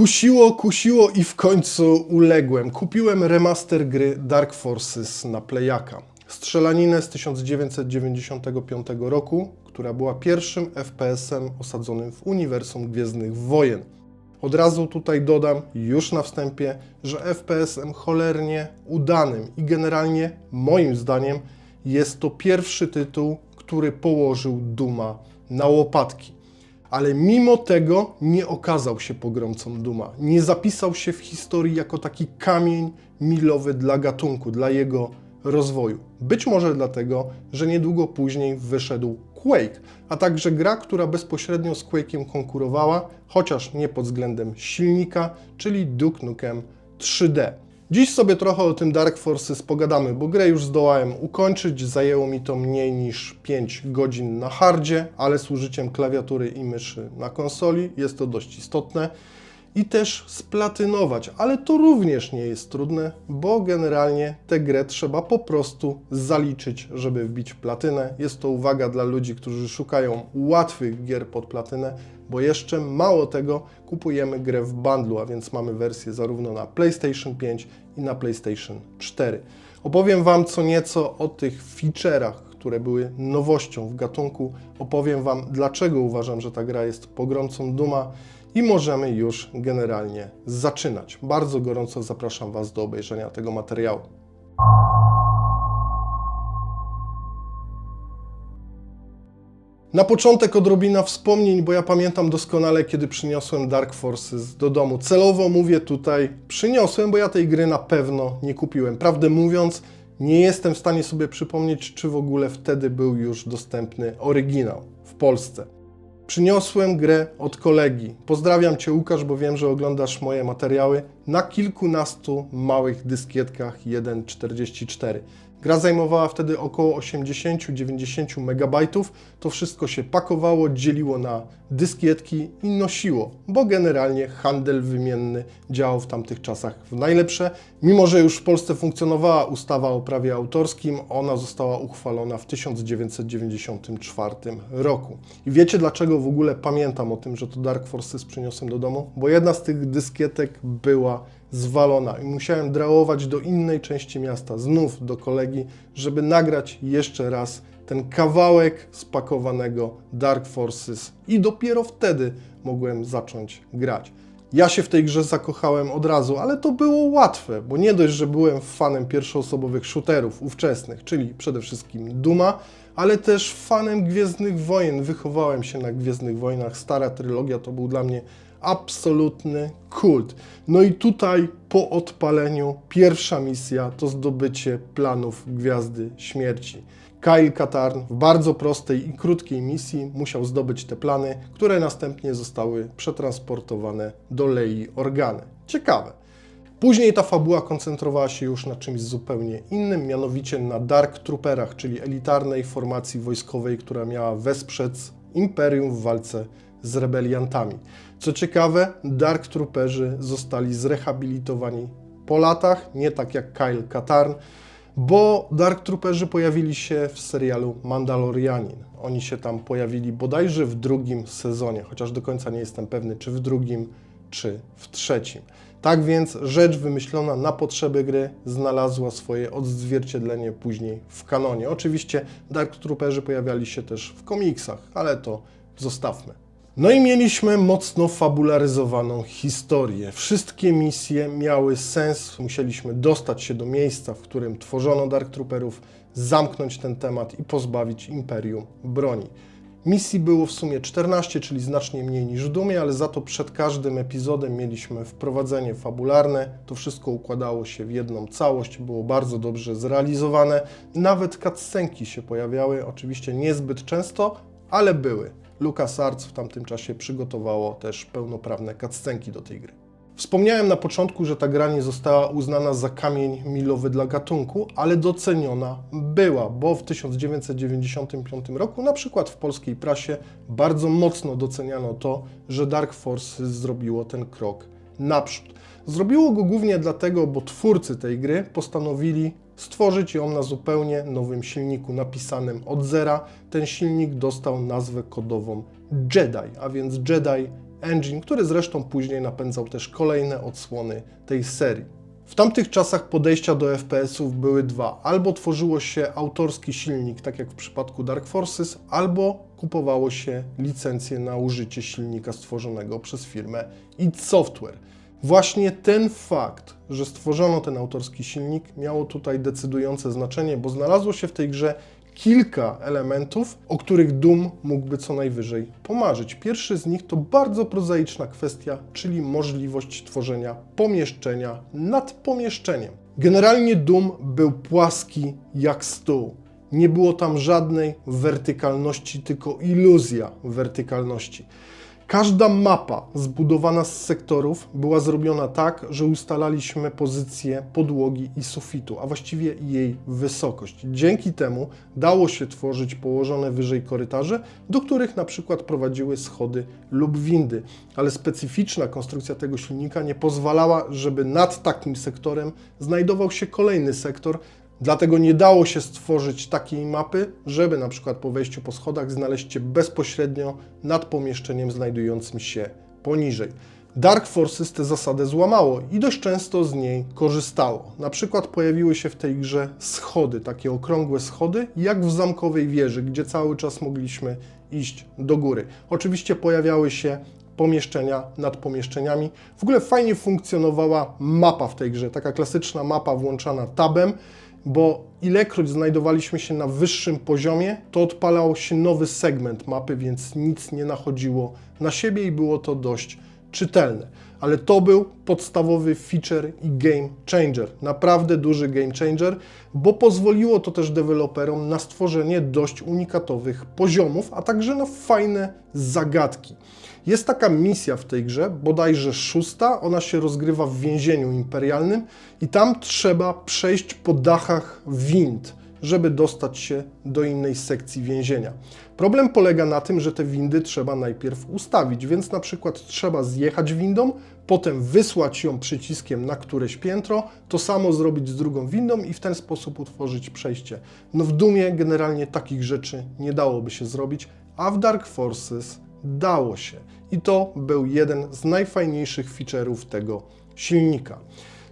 Kusiło, kusiło i w końcu uległem. Kupiłem remaster gry Dark Forces na Playaka. Strzelaninę z 1995 roku, która była pierwszym FPS-em osadzonym w uniwersum Gwiezdnych Wojen. Od razu tutaj dodam już na wstępie, że FPS-em cholernie udanym i generalnie moim zdaniem jest to pierwszy tytuł, który położył Duma na łopatki. Ale mimo tego nie okazał się pogromcą Duma. Nie zapisał się w historii jako taki kamień milowy dla gatunku, dla jego rozwoju. Być może dlatego, że niedługo później wyszedł Quake, a także gra, która bezpośrednio z Quake'iem konkurowała, chociaż nie pod względem silnika, czyli Duke Nukem 3D. Dziś sobie trochę o tym Dark Forces pogadamy, bo grę już zdołałem ukończyć. Zajęło mi to mniej niż 5 godzin na hardzie, ale z użyciem klawiatury i myszy na konsoli jest to dość istotne. I też splatynować, ale to również nie jest trudne, bo generalnie tę grę trzeba po prostu zaliczyć, żeby wbić platynę. Jest to uwaga dla ludzi, którzy szukają łatwych gier pod platynę, bo jeszcze mało tego kupujemy grę w bundlu, a więc mamy wersję zarówno na PlayStation 5 i na PlayStation 4. Opowiem Wam co nieco o tych feature'ach, które były nowością w gatunku. Opowiem Wam, dlaczego uważam, że ta gra jest pogromcą Duma i możemy już generalnie zaczynać. Bardzo gorąco zapraszam Was do obejrzenia tego materiału. Na początek odrobina wspomnień, bo ja pamiętam doskonale, kiedy przyniosłem Dark Forces do domu. Celowo mówię tutaj przyniosłem, bo ja tej gry na pewno nie kupiłem. Prawdę mówiąc, nie jestem w stanie sobie przypomnieć, czy w ogóle wtedy był już dostępny oryginał w Polsce. Przyniosłem grę od kolegi. Pozdrawiam Cię, Łukasz, bo wiem, że oglądasz moje materiały na kilkunastu małych dyskietkach 1.44. Gra zajmowała wtedy około 80-90 MB. To wszystko się pakowało, dzieliło na dyskietki i nosiło, bo generalnie handel wymienny działał w tamtych czasach w najlepsze. Mimo, że już w Polsce funkcjonowała ustawa o prawie autorskim, ona została uchwalona w 1994 roku. I wiecie dlaczego w ogóle pamiętam o tym, że to Dark Forces przyniosłem do domu? Bo jedna z tych dyskietek była zwalona i musiałem drałować do innej części miasta, znów do kolegi, żeby nagrać jeszcze raz ten kawałek spakowanego Dark Forces i dopiero wtedy mogłem zacząć grać. Ja się w tej grze zakochałem od razu, ale to było łatwe, bo nie dość, że byłem fanem pierwszoosobowych shooterów ówczesnych, czyli przede wszystkim Duma, ale też fanem Gwiezdnych Wojen. Wychowałem się na Gwiezdnych Wojnach. Stara trylogia to był dla mnie absolutny kult. No i tutaj po odpaleniu pierwsza misja to zdobycie planów Gwiazdy Śmierci. Kyle Katarn w bardzo prostej i krótkiej misji musiał zdobyć te plany, które następnie zostały przetransportowane do Lei Organy. Ciekawe. Później ta fabuła koncentrowała się już na czymś zupełnie innym, mianowicie na Dark Trooperach, czyli elitarnej formacji wojskowej, która miała wesprzeć Imperium w walce z rebeliantami. Co ciekawe, Dark Trooperzy zostali zrehabilitowani po latach, nie tak jak Kyle Katarn, bo Dark Trooperzy pojawili się w serialu Mandalorianin. Oni się tam pojawili bodajże w drugim sezonie, chociaż do końca nie jestem pewny, czy w drugim, czy w trzecim. Tak więc rzecz wymyślona na potrzeby gry znalazła swoje odzwierciedlenie później w kanonie. Oczywiście Dark Trooperzy pojawiali się też w komiksach, ale to zostawmy. No i mieliśmy mocno fabularyzowaną historię. Wszystkie misje miały sens, musieliśmy dostać się do miejsca, w którym tworzono Dark Trooperów, zamknąć ten temat i pozbawić Imperium broni. Misji było w sumie 14, czyli znacznie mniej niż w Dumie, ale za to przed każdym epizodem mieliśmy wprowadzenie fabularne. To wszystko układało się w jedną całość, było bardzo dobrze zrealizowane. Nawet cutscenki się pojawiały, oczywiście niezbyt często, ale były. LucasArts w tamtym czasie przygotowało też pełnoprawne cutscenki do tej gry. Wspomniałem na początku, że ta gra nie została uznana za kamień milowy dla gatunku, ale doceniona była, bo w 1995 roku, na przykład w polskiej prasie, bardzo mocno doceniano to, że Dark Forces zrobiło ten krok naprzód. Zrobiło go głównie dlatego, bo twórcy tej gry postanowili stworzyć ją na zupełnie nowym silniku napisanym od zera. Ten silnik dostał nazwę kodową Jedi, a więc Jedi Engine, który zresztą później napędzał też kolejne odsłony tej serii. W tamtych czasach podejścia do FPS-ów były dwa. Albo tworzyło się autorski silnik, tak jak w przypadku Dark Forces, albo kupowało się licencję na użycie silnika stworzonego przez firmę id Software. Właśnie ten fakt, że stworzono ten autorski silnik, miało tutaj decydujące znaczenie, bo znalazło się w tej grze kilka elementów, o których Doom mógłby co najwyżej pomarzyć. Pierwszy z nich to bardzo prozaiczna kwestia, czyli możliwość tworzenia pomieszczenia nad pomieszczeniem. Generalnie Doom był płaski jak stół. Nie było tam żadnej wertykalności, tylko iluzja wertykalności. Każda mapa zbudowana z sektorów była zrobiona tak, że ustalaliśmy pozycję podłogi i sufitu, a właściwie jej wysokość. Dzięki temu dało się tworzyć położone wyżej korytarze, do których na przykład prowadziły schody lub windy, ale specyficzna konstrukcja tego silnika nie pozwalała, żeby nad takim sektorem znajdował się kolejny sektor, Dlatego nie dało się stworzyć takiej mapy, żeby na przykład po wejściu po schodach znaleźć się bezpośrednio nad pomieszczeniem znajdującym się poniżej. Dark Forces tę zasadę złamało i dość często z niej korzystało. Na przykład pojawiły się w tej grze schody, takie okrągłe schody, jak w zamkowej wieży, gdzie cały czas mogliśmy iść do góry. Oczywiście pojawiały się pomieszczenia nad pomieszczeniami. W ogóle fajnie funkcjonowała mapa w tej grze, taka klasyczna mapa włączana tabem bo ilekroć znajdowaliśmy się na wyższym poziomie, to odpalał się nowy segment mapy, więc nic nie nachodziło na siebie i było to dość czytelne. Ale to był podstawowy feature i game changer, naprawdę duży game changer, bo pozwoliło to też deweloperom na stworzenie dość unikatowych poziomów, a także na fajne zagadki. Jest taka misja w tej grze, bodajże szósta, ona się rozgrywa w więzieniu imperialnym i tam trzeba przejść po dachach wind, żeby dostać się do innej sekcji więzienia. Problem polega na tym, że te windy trzeba najpierw ustawić, więc na przykład trzeba zjechać windą, potem wysłać ją przyciskiem na któreś piętro, to samo zrobić z drugą windą i w ten sposób utworzyć przejście. No w Dumie generalnie takich rzeczy nie dałoby się zrobić, a w Dark Forces dało się. I to był jeden z najfajniejszych feature'ów tego silnika.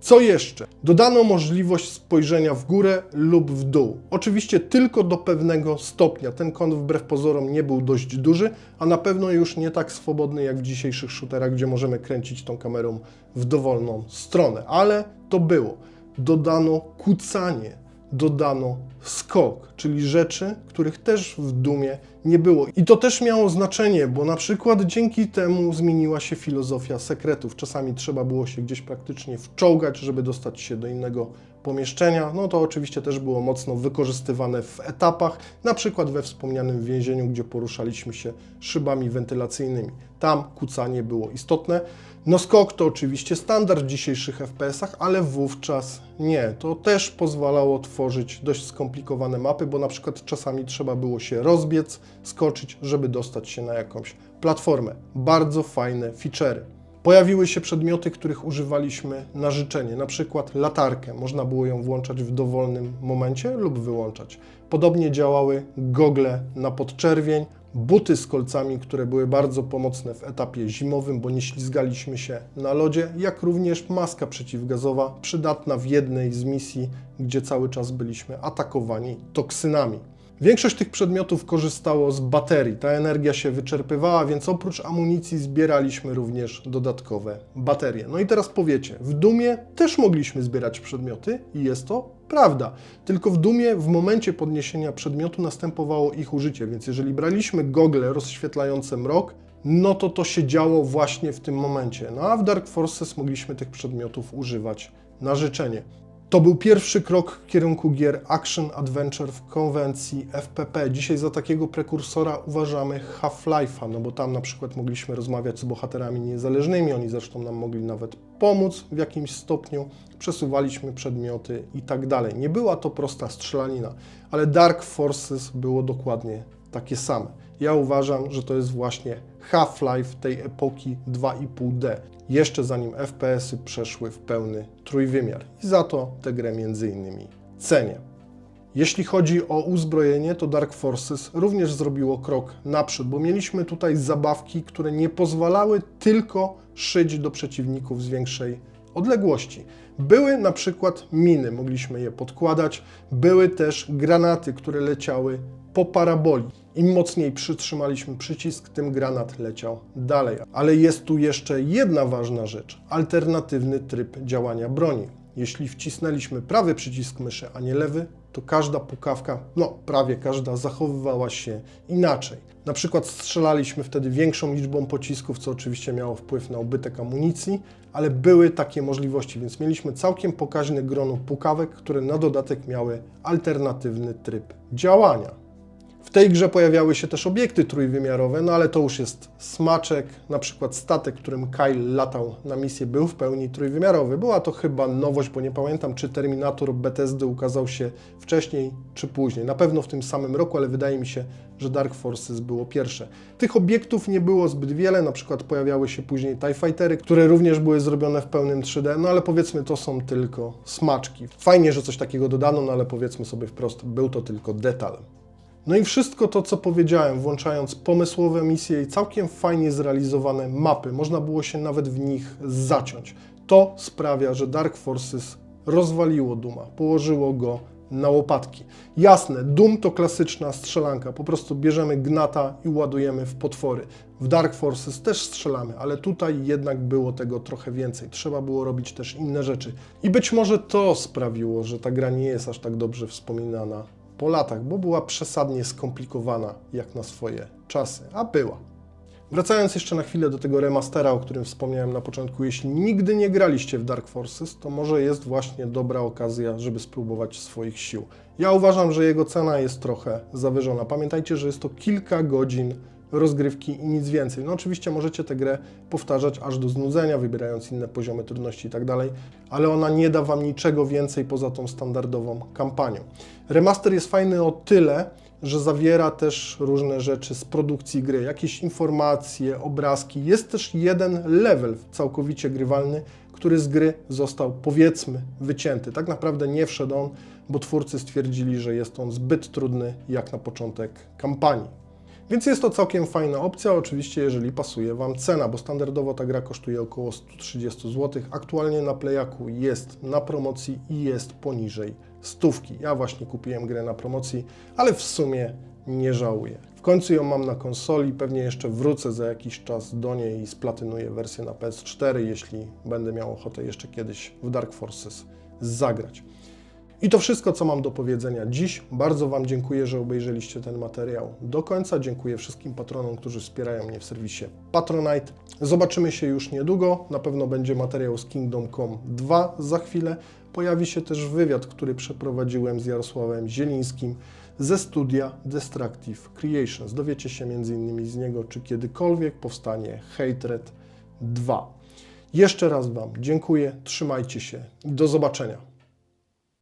Co jeszcze? Dodano możliwość spojrzenia w górę lub w dół. Oczywiście tylko do pewnego stopnia. Ten kąt wbrew pozorom nie był dość duży, a na pewno już nie tak swobodny jak w dzisiejszych shooterach, gdzie możemy kręcić tą kamerą w dowolną stronę. Ale to było. Dodano kucanie dodano skok, czyli rzeczy, których też w Dumie nie było. I to też miało znaczenie, bo na przykład dzięki temu zmieniła się filozofia sekretów. Czasami trzeba było się gdzieś praktycznie wczołgać, żeby dostać się do innego pomieszczenia. No to oczywiście też było mocno wykorzystywane w etapach, na przykład we wspomnianym więzieniu, gdzie poruszaliśmy się szybami wentylacyjnymi. Tam kucanie było istotne. No skok to oczywiście standard w dzisiejszych FPS-ach, ale wówczas nie. To też pozwalało tworzyć dość skomplikowane mapy, bo na przykład czasami trzeba było się rozbiec, skoczyć, żeby dostać się na jakąś platformę. Bardzo fajne feature'y. Pojawiły się przedmioty, których używaliśmy na życzenie, na przykład latarkę. Można było ją włączać w dowolnym momencie lub wyłączać. Podobnie działały gogle na podczerwień, buty z kolcami, które były bardzo pomocne w etapie zimowym, bo nie ślizgaliśmy się na lodzie, jak również maska przeciwgazowa, przydatna w jednej z misji, gdzie cały czas byliśmy atakowani toksynami. Większość tych przedmiotów korzystało z baterii. Ta energia się wyczerpywała, więc oprócz amunicji zbieraliśmy również dodatkowe baterie. No i teraz powiecie, w Dumie też mogliśmy zbierać przedmioty i jest to prawda. Tylko w Dumie w momencie podniesienia przedmiotu następowało ich użycie, więc jeżeli braliśmy gogle rozświetlające mrok, no to to się działo właśnie w tym momencie. No a w Dark Forces mogliśmy tych przedmiotów używać na życzenie. To był pierwszy krok w kierunku gier Action Adventure w konwencji FPP. Dzisiaj za takiego prekursora uważamy Half-Life'a, no bo tam na przykład mogliśmy rozmawiać z bohaterami niezależnymi, oni zresztą nam mogli nawet pomóc w jakimś stopniu, przesuwaliśmy przedmioty i tak dalej. Nie była to prosta strzelanina, ale Dark Forces było dokładnie takie same. Ja uważam, że to jest właśnie Half-Life tej epoki 2,5D, jeszcze zanim FPS-y przeszły w pełny trójwymiar. I za to tę grę między innymi cenię. Jeśli chodzi o uzbrojenie, to Dark Forces również zrobiło krok naprzód, bo mieliśmy tutaj zabawki, które nie pozwalały tylko szyć do przeciwników z większej odległości. Były na przykład miny, mogliśmy je podkładać, były też granaty, które leciały po paraboli. Im mocniej przytrzymaliśmy przycisk, tym granat leciał dalej. Ale jest tu jeszcze jedna ważna rzecz: alternatywny tryb działania broni. Jeśli wcisnęliśmy prawy przycisk myszy, a nie lewy, to każda pukawka, no prawie każda, zachowywała się inaczej. Na przykład strzelaliśmy wtedy większą liczbą pocisków, co oczywiście miało wpływ na ubytek amunicji, ale były takie możliwości, więc mieliśmy całkiem pokaźny grono pukawek, które na dodatek miały alternatywny tryb działania. Tej grze pojawiały się też obiekty trójwymiarowe, no ale to już jest smaczek. Na przykład statek, którym Kyle latał na misję, był w pełni trójwymiarowy. Była to chyba nowość, bo nie pamiętam, czy Terminator Bethesdy ukazał się wcześniej czy później. Na pewno w tym samym roku, ale wydaje mi się, że Dark Forces było pierwsze. Tych obiektów nie było zbyt wiele, na przykład pojawiały się później TIE Fightery, które również były zrobione w pełnym 3D, no ale powiedzmy to są tylko smaczki. Fajnie, że coś takiego dodano, no ale powiedzmy sobie wprost, był to tylko detal. No i wszystko to, co powiedziałem, włączając pomysłowe misje i całkiem fajnie zrealizowane mapy, można było się nawet w nich zaciąć. To sprawia, że Dark Forces rozwaliło Duma, położyło go na łopatki. Jasne, Doom to klasyczna strzelanka, po prostu bierzemy gnata i ładujemy w potwory. W Dark Forces też strzelamy, ale tutaj jednak było tego trochę więcej. Trzeba było robić też inne rzeczy. I być może to sprawiło, że ta gra nie jest aż tak dobrze wspominana po latach, bo była przesadnie skomplikowana jak na swoje czasy, a była. Wracając jeszcze na chwilę do tego remastera, o którym wspomniałem na początku, jeśli nigdy nie graliście w Dark Forces, to może jest właśnie dobra okazja, żeby spróbować swoich sił. Ja uważam, że jego cena jest trochę zawyżona. Pamiętajcie, że jest to kilka godzin rozgrywki i nic więcej. No oczywiście możecie tę grę powtarzać aż do znudzenia, wybierając inne poziomy trudności i tak ale ona nie da Wam niczego więcej poza tą standardową kampanią. Remaster jest fajny o tyle, że zawiera też różne rzeczy z produkcji gry, jakieś informacje, obrazki. Jest też jeden level całkowicie grywalny, który z gry został powiedzmy wycięty. Tak naprawdę nie wszedł on, bo twórcy stwierdzili, że jest on zbyt trudny jak na początek kampanii. Więc jest to całkiem fajna opcja, oczywiście jeżeli pasuje Wam cena, bo standardowo ta gra kosztuje około 130 zł. Aktualnie na Playaku jest na promocji i jest poniżej stówki. Ja właśnie kupiłem grę na promocji, ale w sumie nie żałuję. W końcu ją mam na konsoli, pewnie jeszcze wrócę za jakiś czas do niej i splatynuję wersję na PS4, jeśli będę miał ochotę jeszcze kiedyś w Dark Forces zagrać. I to wszystko, co mam do powiedzenia dziś. Bardzo Wam dziękuję, że obejrzeliście ten materiał do końca. Dziękuję wszystkim patronom, którzy wspierają mnie w serwisie Patronite. Zobaczymy się już niedługo. Na pewno będzie materiał z Kingdom Come 2 za chwilę. Pojawi się też wywiad, który przeprowadziłem z Jarosławem Zielińskim ze studia Destructive Creations. Dowiecie się m.in. z niego, czy kiedykolwiek powstanie Hatred 2. Jeszcze raz Wam dziękuję, trzymajcie się i do zobaczenia.